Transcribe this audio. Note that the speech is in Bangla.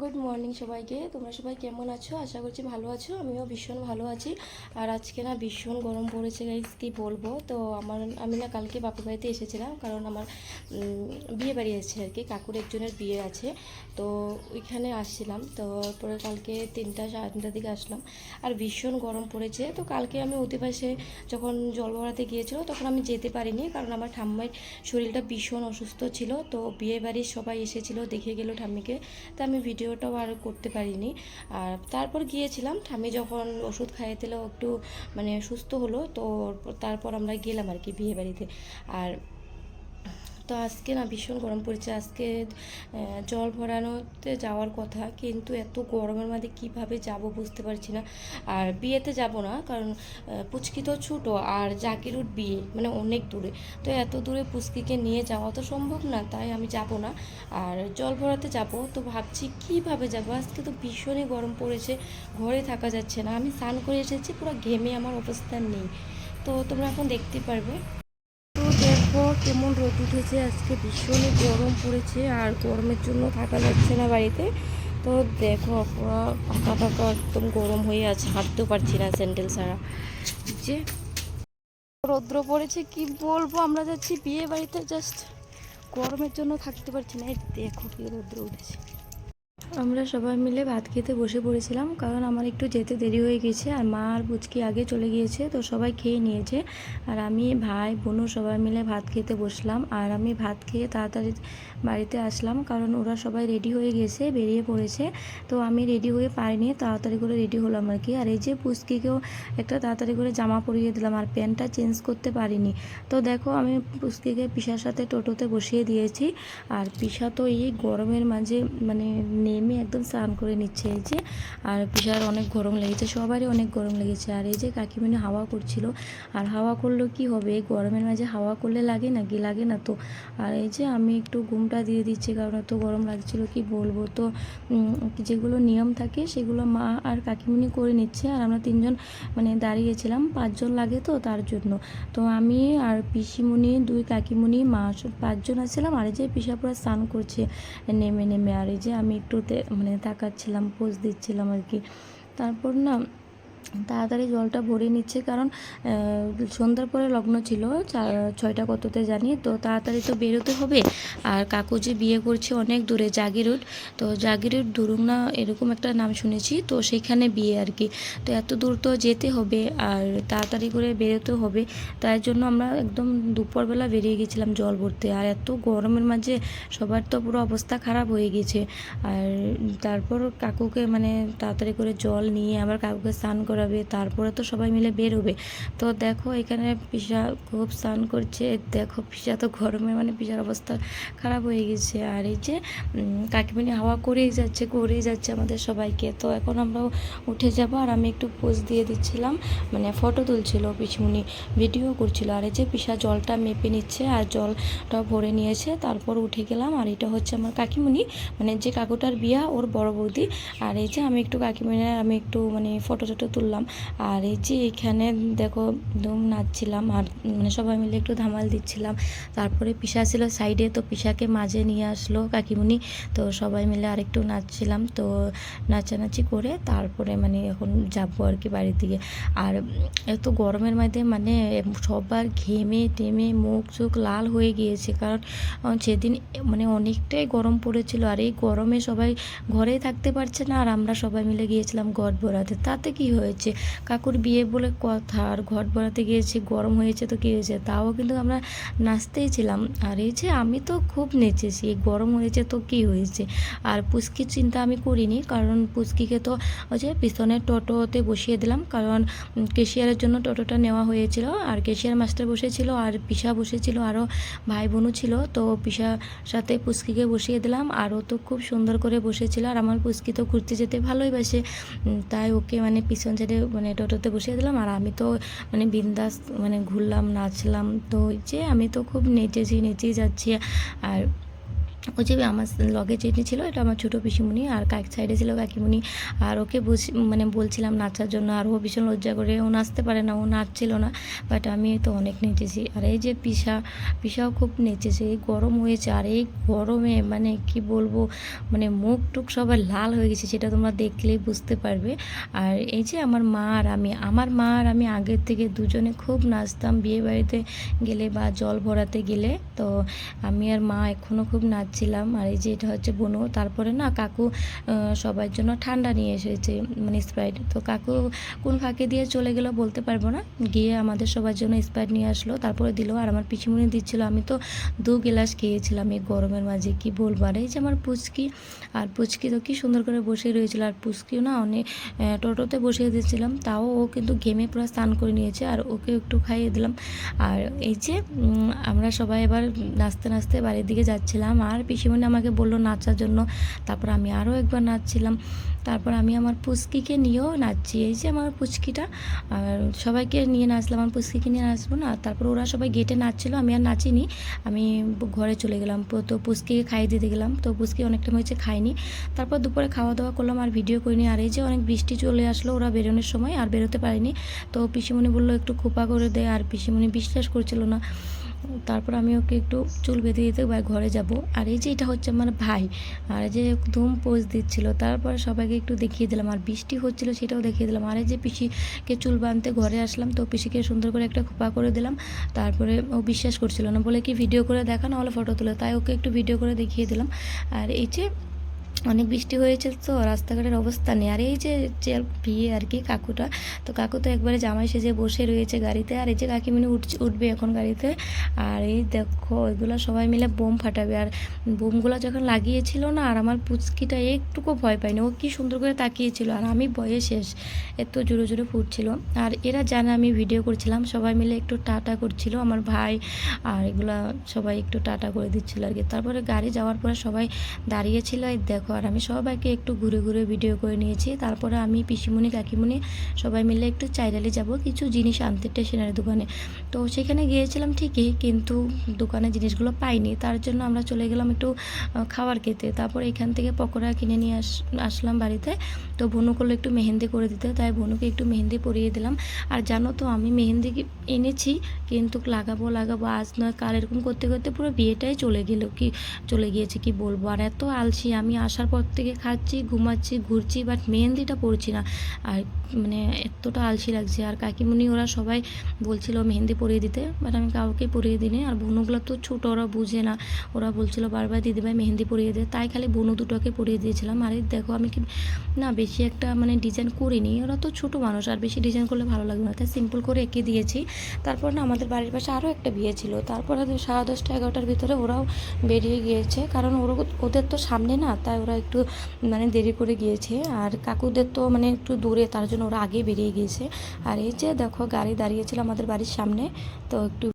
গুড মর্নিং সবাইকে। তোমরা সবাই কেমন আছো? আশা করছি ভালো আছো। আমিও ভীষণ ভালো আছি। আর আজকে না ভীষণ গরম পড়েছে গাইজ কি বলব? তো আমার, আমি না কালকে বাপুর বাড়িতে এসেছিলাম, কারণ আমার বিয়ে বাড়ি আছে আর কি। কাকুর একজনের বিয়ে আছে। তো ওইখানে আসছিলাম। তো পরে কালকে তিনটা, সাড়ে তিনটার দিকে আসলাম। আর ভীষণ গরম পড়েছে। তো কালকে আমি অতিপাশে যখন জল ভরাতে গিয়েছিল, তখন আমি যেতে পারিনি, কারণ আমার ঠাম্মার শরীরটা ভীষণ অসুস্থ ছিল। তো বিয়ে বাড়ির সবাই এসেছিল, দেখে গেলো ঠাম্মিকে। তো আমি ভিডিওটাও আর করতে পারিনি। আর তারপর গিয়েছিলাম ঠামি যখন ওষুধ খাইয়ে দিলেও একটু মানে সুস্থ হলো, তো তারপর আমরা গেলাম আর কি বিয়ে বাড়িতে। আর তো আজকে না ভীষণ গরম পড়েছে। আজকে জল ভরানোতে যাওয়ার কথা, কিন্তু এত গরমের মধ্যে কীভাবে যাব বুঝতে পারছি না। আর বিয়েতে যাব না, কারণ পুচকি তো ছোটো আর জাকিরুর বিয়ে মানে অনেক দূরে। তো এত দূরে পুচকিকে নিয়ে যাওয়া তো সম্ভব না, তাই আমি যাব না। আর জল ভরাতে যাব, তো ভাবছি কীভাবে যাব? আজকে তো ভীষণই গরম পড়েছে, ঘরে থাকা যাচ্ছে না। আমি স্নান করে এসেছি, পুরো ঘেমে আমার অবস্থান নেই। তো তোমরা এখন দেখতে পারবে। কেমন রোদ উঠেছে? আজকে ভীষণই গরম পড়েছে আর গরমের জন্য থাকা যাচ্ছে না বাড়িতে। তো দেখো পুরো পাকা পাকা একদম গরম হয়ে আছে, হাঁটতেও পারছি না স্যান্ডেল ছাড়া। যে রৌদ্র পড়েছে, কি বলব? আমরা যাচ্ছি বিয়ে বাড়িতে, জাস্ট গরমের জন্য থাকতে পারছি না। দেখো কি রৌদ্র উঠেছে। আমরা সবাই মিলে ভাত খেতে বসে পড়েছিলাম, কারণ আমার একটু যেতে দেরি হয়ে গেছে আর মা আর বুচকি আগে চলে গিয়েছে, তো সবাই খেয়ে নিয়েছে। আর আমি, ভাই, বোনও সবাই মিলে ভাত খেতে বসলাম আর আমি ভাত খেয়ে তাড়াতাড়ি বাড়িতে আসলাম, কারণ ওরা সবাই রেডি হয়ে গেছে, বেরিয়ে পড়েছে। তো আমি রেডি হয়ে পারিনি, তাড়াতাড়ি করে রেডি হলাম আর কি। আর এই যে পুচকিকেও একটা তাড়াতাড়ি করে জামা পরিয়ে দিলাম আর প্যান্টটা চেঞ্জ করতে পারিনি। তো দেখো, আমি পুচকিকে পিসার সাথে টোটোতে বসিয়ে দিয়েছি। আর পিসা তো এই গরমের মাঝে মানে নেমে একদম স্নান করে নিচ্ছে এই যে, আর পিসার অনেক গরম লেগেছে, সবারই অনেক গরম লেগেছে। আর এই যে কাকিমণি হাওয়া করছিল, আর হাওয়া করলেও কি হবে? গরমের মাঝে হাওয়া করলে লাগে না কি লাগে না তো। আর এই যে আমি একটু ঘুমটা দিয়ে দিচ্ছি, কারণ এত গরম লাগছিল, কি বলব? তো যেগুলো নিয়ম থাকে, সেগুলো মা আর কাকিমণি করে নিচ্ছে, আর আমরা তিনজন মানে দাঁড়িয়েছিলাম, পাঁচজন লাগে তো তার জন্য। তো আমি আর পিসিমণি, দুই কাকিমণি, মা পাঁচজন আছিলাম, আর এই যে পিসা পুরো স্নান করছে, নেমে নেমে। আর এই যে আমি একটু মানে তাকাচ্ছিলাম পোজ দিচ্ছিলাম আর কি। তারপর না তাড়াতাড়ি জলটা ভরে নিচ্ছে কারণ সন্ধ্যার পরে লগ্ন ছিল ছয়টা কততে জানি, তো তাড়াতাড়ি তো বেরোতে হবে। আর কাকু যে বিয়ে করছে অনেক দূরে জাগিরুট তো জাগিরুট ধরুন এরকম একটা নাম শুনেছি, তো সেখানে বিয়ে আর কি। তো এত দূর তো যেতে হবে আর তাড়াতাড়ি করে বেরোতে হবে, তাই জন্য আমরা একদম দুপুরবেলা বেরিয়ে গেছিলাম জল ভরতে। আর এত গরমের মাঝে সবার তো পুরো অবস্থা খারাপ হয়ে গেছে। আর তারপর কাকুকে মানে তাড়াতাড়ি করে জল নিয়ে আবার কাকুকে স্নান করাবে তারপরে তো সবাই মিলে বেরোবে। তো দেখো এখানে পিসা খুব স্নান করছে। দেখো পিসা তো গরমে মানে পিসার অবস্থা খারাপ হয়ে গেছে। আর এই যে উম, কাকিমণি হাওয়া করেই যাচ্ছে করেই যাচ্ছে আমাদের সবাইকে। তো এখন আমরাও উঠে যাব আর আমি একটু পোজ দিয়ে দিচ্ছিলাম মানে ফটো তুলছিল পিছুমনি ভিডিও করছিল। আর এই যে পিসা জলটা মেপে নিচ্ছে আর জলটা ভরে নিয়েছে। তারপর উঠে গেলাম আর এটা হচ্ছে আমার কাকিমণি মানে যে কাকুটার বিয়া ওর বড় বৌদি। আর এই যে আমি একটু কাকিমণি আমি একটু মানে ফটো টটো তুললাম আর এই যে এখানে দেখো একদম নাচছিলাম আর মানে সবাই মিলে একটু ধামাল দিচ্ছিলাম। তারপরে পিসা ছিল সাইডে, তো পিসাকে মাঝে নিয়ে আসলো কাকিমণি তো সবাই মিলে আরেকটু নাচছিলাম। তো নাচানাচি করে তারপরে মানে এখন যাব আর কি বাড়ির দিকে। আর এত গরমের মধ্যে মানে সবার ঘেমে টেমে মুখ চোখ লাল হয়ে গিয়েছে। কারণ সেদিন মানে অনেকটাই গরম পড়েছিল। আর এই গরমে সবাই ঘরেই থাকতে পারছে না। আর আমরা সবাই মিলে গিয়েছিলাম গড় ভরাতে তাতে কি হয়েছে? কাকুর বিয়ে বলে কথা, আর ঘট ভরাতে গিয়েছি, গরম হয়েছে তো কী হয়েছে? তাও কিন্তু আমরা নাচতেই ছিলাম। আর এই যে আমি তো খুব নেচেছি গরম হয়েছে তো কী হয়েছে? আর পুচকির চিন্তা আমি করিনি, কারণ পুচকিকে তো ওই যে পিছনের টোটোতে বসিয়ে দিলাম, কারণ কেশিয়ারের জন্য টোটোটা নেওয়া হয়েছিল। আর কেশিয়ার মাস্টার বসেছিল, আর পিসা বসেছিল, আরও ভাই বোনও ছিল, তো পিসার সাথে পুচকিকে বসিয়ে দিলাম। আর ও তো খুব সুন্দর করে বসেছিল, আর আমার পুচকি তো ঘুরতে যেতে ভালোই বাসে। তাই ওকে মানে পিছন সাইডে মানে টোটোতে বসিয়ে দিলাম, আর আমি তো মানে বিন্দাস মানে ঘুরলাম, নাচলাম, তো যে আমি তো খুব নেচেছি, নেচেই যাচ্ছি, আর ওই যে আমার লগে যেটি ছিল, এটা আমার ছোটো পিসিমণি আর কাক সাইডে ছিল কাকিমণি। আর ওকে বুঝ- মানে বলছিলাম নাচার জন্য আর ও ভীষণ লজ্জা করে, ও নাচতে পারে না, ও নাচছিল না। বাট আমি তো অনেক নেচেছি। আর এই যে পিসা, পিসাও খুব নেচেছে। এই গরম হয়েছে আর এই গরমে মানে কি বলব মানে মুখ টুক সবার লাল হয়ে গেছে, সেটা তোমরা দেখলেই বুঝতে পারবে। আর এই যে আমার মা আর আমি, আমার মা আর আমি আগের থেকে দুজনে খুব নাচতাম। বিয়ে বাড়িতে গেলে বা জল ভরাতে গেলে, তো আমি আর মা এখনও খুব নাচছিলাম আর এই যে এটা হচ্ছে বনু। তারপরে না কাকু সবার জন্য ঠান্ডা নিয়ে এসেছে মানে স্প্রাইট। তো কাকু কোন ফাঁকে দিয়ে চলে গেলো বলতে পারব না। গিয়ে আমাদের সবার জন্য স্প্রাইট নিয়ে আসলো। তারপরে দিল। আর আমার পিছিমুনি দিচ্ছিল। আমি তো দু গ্লাস খেয়েছিলাম এই গরমের মাঝে, কি বলব? আর এই যে আমার পুচকি, আর পুচকি তো কি সুন্দর করে বসে রয়েছিল। আর পুচকিও না অনেক টোটোতে বসিয়ে দিয়েছিলাম। তাও ও কিন্তু ঘেমে পুরো স্নান করে নিয়েছে। আর ওকে একটু খাইয়ে দিলাম। আর এই যে আমরা সবাই এবার নাচতে নাচতে বাড়ির দিকে যাচ্ছিলাম। আর পিসিমণি আমাকে বলল নাচার জন্য। তারপর আমি আরও একবার নাচছিলাম। তারপর আমি আমার পুচকিকে নিয়েও নাচছি। এই যে আমার পুচকিটা, আর সবাইকে নিয়ে নাচলাম, আমার পুচকিকে নিয়ে নাচবো না। তারপর ওরা সবাই গেটে নাচছিল, আমি আর নাচিনি। আমি ঘরে চলে গেলাম। তো পুচকিকে খাইয়ে দিতে গেলাম। তো পুচকি অনেকটা হয়েছে খাইনি তারপর দুপুরে খাওয়া দাওয়া করলাম, আর ভিডিও করিনি। আর এই যে অনেক বৃষ্টি চলে আসলো, ওরা বেরোনোর সময় আর বেরোতে পারিনি। তো পিসিমণি বলল, একটু খোপা করে দেয় আর পিসিমণি বিশ্বাস করছিল না। তারপর আমি ওকে একটু চুল বেঁধে দিতে ঘরে যাব। আর এই যে এটা হচ্ছে আমার ভাই, আর এই যে ধুম পোজ দিচ্ছিল, তারপর সবাইকে একটু দেখিয়ে দিলাম। আর বৃষ্টি হচ্ছিল সেটাও দেখিয়ে দিলাম। আর এই যে পিসিকে চুল বাঁধতে ঘরে আসলাম, তো পিসিকে সুন্দর করে একটা খোপা করে দিলাম। তারপরে ও বিশ্বাস করছিল না, বলে কি, ভিডিও করে দেখা না হলে, ফটো তুলে। তাই ওকে একটু ভিডিও করে দেখিয়ে দিলাম। আর এই যে অনেক বৃষ্টি হয়েছে তো, রাস্তাঘাটের অবস্থা নেই। আর এই যে বিয়ে আর কি কাকুটা, তো কাকু তো একবারে জামাই সেজে বসে রয়েছে গাড়িতে। আর এই যে কাকিমিনি উঠছে উঠবে এখন গাড়িতে। আর এই দেখো ওইগুলো সবাই মিলে বোম ফাটাবে। আর বোমগুলো যখন লাগিয়েছিল না, আর আমার পুচকিটা একটুকু ভয় পায়নি। ও কি সুন্দর করে তাকিয়েছিল, আর আমি ভয়ে শেষ। এত জোরে জোরে ফুটছিল। আর এরা জানে আমি ভিডিও করছিলাম, সবাই মিলে একটু টাটা করছিল, আমার ভাই আর এগুলা সবাই একটু টাটা করে দিচ্ছিল আর কি। তারপরে গাড়ি যাওয়ার পরে সবাই দাঁড়িয়েছিল এই দেখো আর আমি সবাইকে একটু ঘুরে ঘুরে ভিডিও করে নিয়েছি। তারপরে আমি পিসিমণি, কাকিমণি সবাই মিলে একটু চাইরালি যাব, কিছু জিনিস আনতে স্টেশনারি দোকানে। তো সেখানে গিয়েছিলাম ঠিকই, কিন্তু দোকানে জিনিসগুলো পাইনি। তার জন্য আমরা চলে গেলাম একটু খাবার খেতে। তারপর এখান থেকে পকোড়া কিনে নিয়ে আস, আসলাম বাড়িতে। তো ভনু করল একটু মেহেন্দি করে দিতে, তাই ভনুকে একটু মেহেন্দি পরিয়ে দিলাম। আর জানো তো, আমি মেহেন্দি এনেছি, কিন্তু লাগাবো লাগাবো আজ নয়, কাল এরকম করতে করতে পুরো বিয়েটাই চলে গেল কি, চলে গিয়েছে, কি বলব? আর এত আলসি, আমি আসার পর থেকে খাচ্ছি, ঘুমাচ্ছি, ঘুরছি বাট মেহেন্দিটা পড়ছি না। আর মানে এতটা আলসি লাগছে। আর কাকিমুনি ওরা সবাই বলছিল মেহেন্দি পরিয়ে দিতে বাট আমি কাউকে পরিয়ে দিইনি। আর বোনগুলো তো ছোটো, ওরা বুঝে না। ওরা বলছিল, বারবার দিদিভাই মেহেন্দি পরিয়ে দে। তাই খালি বোনু দুটোকে পরিয়ে দিয়েছিলাম। আর দেখো, আমি কি না বেশি একটা মানে ডিজাইন করিনি। ওরা তো ছোটো মানুষ, আর বেশি ডিজাইন করলে ভালো লাগবে না। তাই সিম্পল করে এঁকে দিয়েছি। তারপর না আমাদের বাড়ির পাশে আরও একটা বিয়ে ছিল। তারপরে সাড়ে দশটা, এগারোটার ভিতরে ওরাও বেরিয়ে গিয়েছে। কারণ ওরা ওদের তো সামনে না, তাই ওরা একটু মানে দেরি করে গিয়েছে। আর কাকুদের তো মানে একটু দূরে, তার জন্য ওরা আগে বেরিয়ে গিয়েছে। আর এই যে দেখো, গাড়ি দাঁড়িয়েছিল আমাদের বাড়ির সামনে, তো একটু